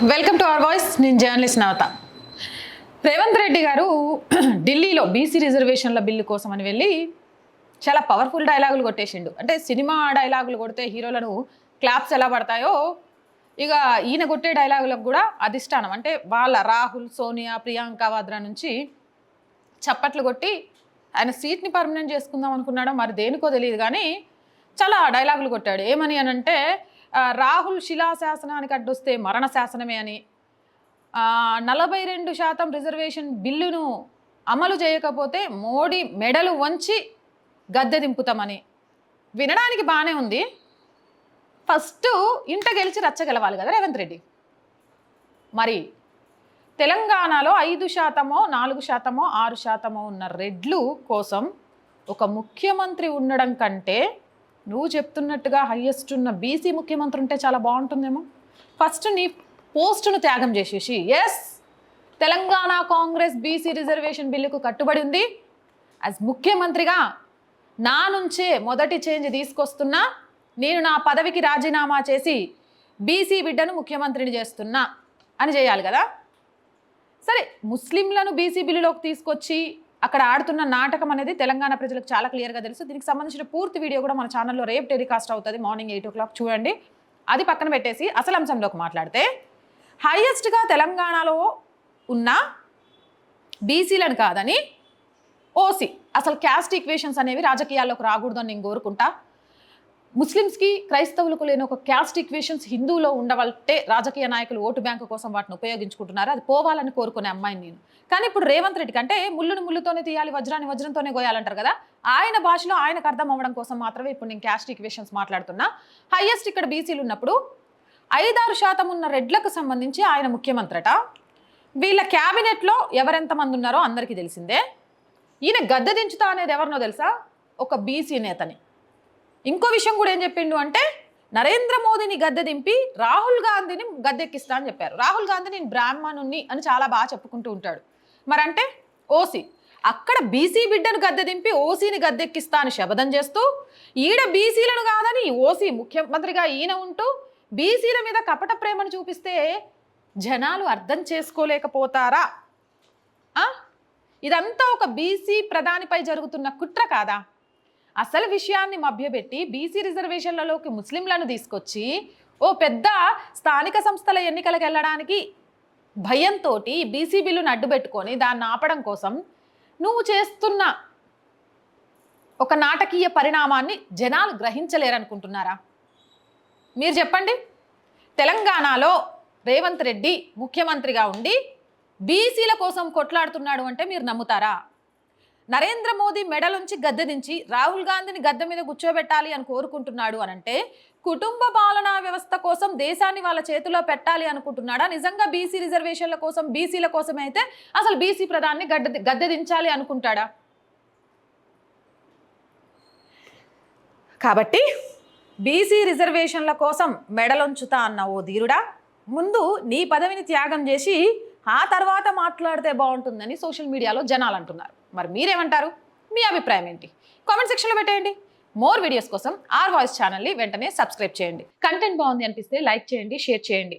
Welcome to our voice నేను journalist Navata. Revanth Reddy గారు ఢిల్లీలో బీసీ రిజర్వేషన్ల బిల్లు కోసం అని వెళ్ళి చాలా పవర్ఫుల్ డైలాగులు కొట్టేసిండు. అంటే సినిమా డైలాగులు కొడితే హీరోలను క్లాప్స్ ఎలా పడతాయో ఇక ఈయన కొట్టే డైలాగులకు కూడా అధిష్టానం అంటే వాళ్ళ రాహుల్ సోనియా ప్రియాంక వాద్రా నుంచి చప్పట్లు కొట్టి ఆయన సీట్ని పర్మనెంట్ చేసుకుందాం అనుకున్నాడో మరి దేనికో తెలియదు కానీ చాలా డైలాగులు కొట్టాడు. ఏమని అని అంటే రాహుల్ శిలాశాసనానికి అడ్డొస్తే మరణ శాసనమే అని నలభై రెండు శాతం రిజర్వేషన్ బిల్లును అమలు చేయకపోతే మోడీ మెడలు వంచి గద్దె దింపుతామని. వినడానికి బాగానే ఉంది. ఫస్ట్ ఇంట గెలిచి రచ్చ గెలవాలి కదా రేవంత్ రెడ్డి. మరి తెలంగాణలో ఐదు శాతమో నాలుగు శాతమో ఆరు శాతమో ఉన్న రెడ్లు కోసం ఒక ముఖ్యమంత్రి ఉండడం కంటే నువ్వు చెప్తున్నట్టుగా హయ్యెస్ట్ ఉన్న బీసీ ముఖ్యమంత్రి ఉంటే చాలా బాగుంటుందేమో. ఫస్ట్ నీ పోస్టును త్యాగం చేసేసి yes Telangana Congress BC reservation బిల్లుకు కట్టుబడి ఉంది. యాజ్ ముఖ్యమంత్రిగా నా నుంచే మొదటి చేంజ్ తీసుకొస్తున్నా నేను నా పదవికి రాజీనామా చేసి బీసీ బిడ్డను ముఖ్యమంత్రిని చేస్తున్నా అని చేయాలి కదా. సరే ముస్లింలను బీసీ బిల్లులోకి తీసుకొచ్చి అక్కడ ఆడుతున్న నాటకం అనేది తెలంగాణ ప్రజలకు చాలా క్లియర్గా తెలుసు. దీనికి సంబంధించిన పూర్తి వీడియో కూడా మన ఛానల్లో రేపు టెలికాస్ట్ అవుతుంది. మార్నింగ్ ఎయిట్ ఓ క్లాక్ చూడండి. అది పక్కన పెట్టేసి అసలు అంశంలోకి మాట్లాడితే హైయెస్ట్గా తెలంగాణలో ఉన్న బీసీలను కాదని ఓసీ అసలు క్యాస్ట్ ఈక్వేషన్స్ అనేవి రాజకీయాల్లోకి రాకూడదని నేను కోరుకుంటా. ముస్లిమ్స్కి క్రైస్తవులకు లేని ఒక క్యాస్ట్ ఈక్వేషన్స్ హిందువులో ఉండవల్టే రాజకీయ నాయకులు ఓటు బ్యాంకు కోసం వాటిని ఉపయోగించుకుంటున్నారు. అది పోవాలని కోరుకునే అమ్మాయిని నేను. కానీ ఇప్పుడు రేవంత్ రెడ్డి కంటే ముళ్ళుని ముళ్ళుతోనే తీయాలి వజ్రాన్ని వజ్రంతోనే గోయాలంటారు కదా? ఆయన భాషలో ఆయనకు అర్థం అవ్వడం కోసం మాత్రమే ఇప్పుడు నేను క్యాస్ట్ ఈక్వేషన్స్ మాట్లాడుతున్నా. హైయెస్ట్ ఇక్కడ బీసీలు ఉన్నప్పుడు ఐదారు శాతం ఉన్న రెడ్లకు సంబంధించి ఆయన ముఖ్యమంత్రట. వీళ్ళ క్యాబినెట్లో ఎవరెంతమంది ఉన్నారో అందరికీ తెలిసిందే. ఈయన గద్దె దించుతా అనేది ఎవరినో తెలుసా? ఒక బీసీ నేతని. ఇంకో విషయం కూడా ఏం చెప్పిండు అంటే నరేంద్ర మోదీని గద్దె దింపి రాహుల్ గాంధీని గద్దెక్కిస్తా అని చెప్పారు. రాహుల్ గాంధీ నేను బ్రాహ్మణుణ్ణి అని చాలా బాగా చెప్పుకుంటూ ఉంటాడు. మరంటే ఓసీ అక్కడ బీసీ బిడ్డను గద్దె దింపి ఓసీని గద్దెక్కిస్తా అని శపథం చేస్తూ ఈడ బీసీలను కాదని ఓసీ ముఖ్యమంత్రిగా ఈయన ఉంటూ బీసీల మీద కపట ప్రేమను చూపిస్తే జనాలు అర్థం చేసుకోలేకపోతారా? ఆ? ఇదంతా ఒక బీసీ ప్రధానిపై జరుగుతున్న కుట్ర కాదా? అసలు విషయాన్ని మభ్యపెట్టి బీసీ రిజర్వేషన్లలోకి ముస్లింలను తీసుకొచ్చి ఓ పెద్ద స్థానిక సంస్థల ఎన్నికలకు వెళ్ళడానికి భయంతో బీసీ బిల్లును అడ్డుపెట్టుకొని దాన్ని ఆపడం కోసం నువ్వు చేస్తున్న ఒక నాటకీయ పరిణామాన్ని జనాలు గ్రహించలేరనుకుంటున్నారా? మీరు చెప్పండి. తెలంగాణలో రేవంత్ రెడ్డి ముఖ్యమంత్రిగా ఉండి బీసీల కోసం కొట్లాడుతున్నాడు అంటే మీరు నమ్ముతారా? నరేంద్ర మోదీ మెడలుంచి గద్దె దించి రాహుల్ గాంధీని గద్దె మీద కూర్చోబెట్టాలి అని కోరుకుంటున్నాడు అని అంటే కుటుంబ పాలనా వ్యవస్థ కోసం దేశాన్ని వాళ్ళ చేతిలో పెట్టాలి అనుకుంటున్నాడా? నిజంగా బీసీ రిజర్వేషన్ల కోసం బీసీల కోసం అయితే అసలు బీసీ ప్రధాన్ని గడ్డ గద్దె దించాలి అనుకుంటాడా? కాబట్టి బీసీ రిజర్వేషన్ల కోసం మెడలొంచుతా అన్న ఓ ధీరుడా ముందు నీ పదవిని త్యాగం చేసి ఆ తర్వాత మాట్లాడితే బాగుంటుందని సోషల్ మీడియాలో జనాలు అంటున్నారు. మరి మీరేమంటారు? మీ అభిప్రాయం ఏంటి? కామెంట్ సెక్షన్లో పెట్టేయండి. మోర్ వీడియోస్ కోసం ఆర్ వాయిస్ ఛానల్ని వెంటనే సబ్స్క్రైబ్ చేయండి. కంటెంట్ బాగుంది అనిపిస్తే లైక్ చేయండి షేర్ చేయండి.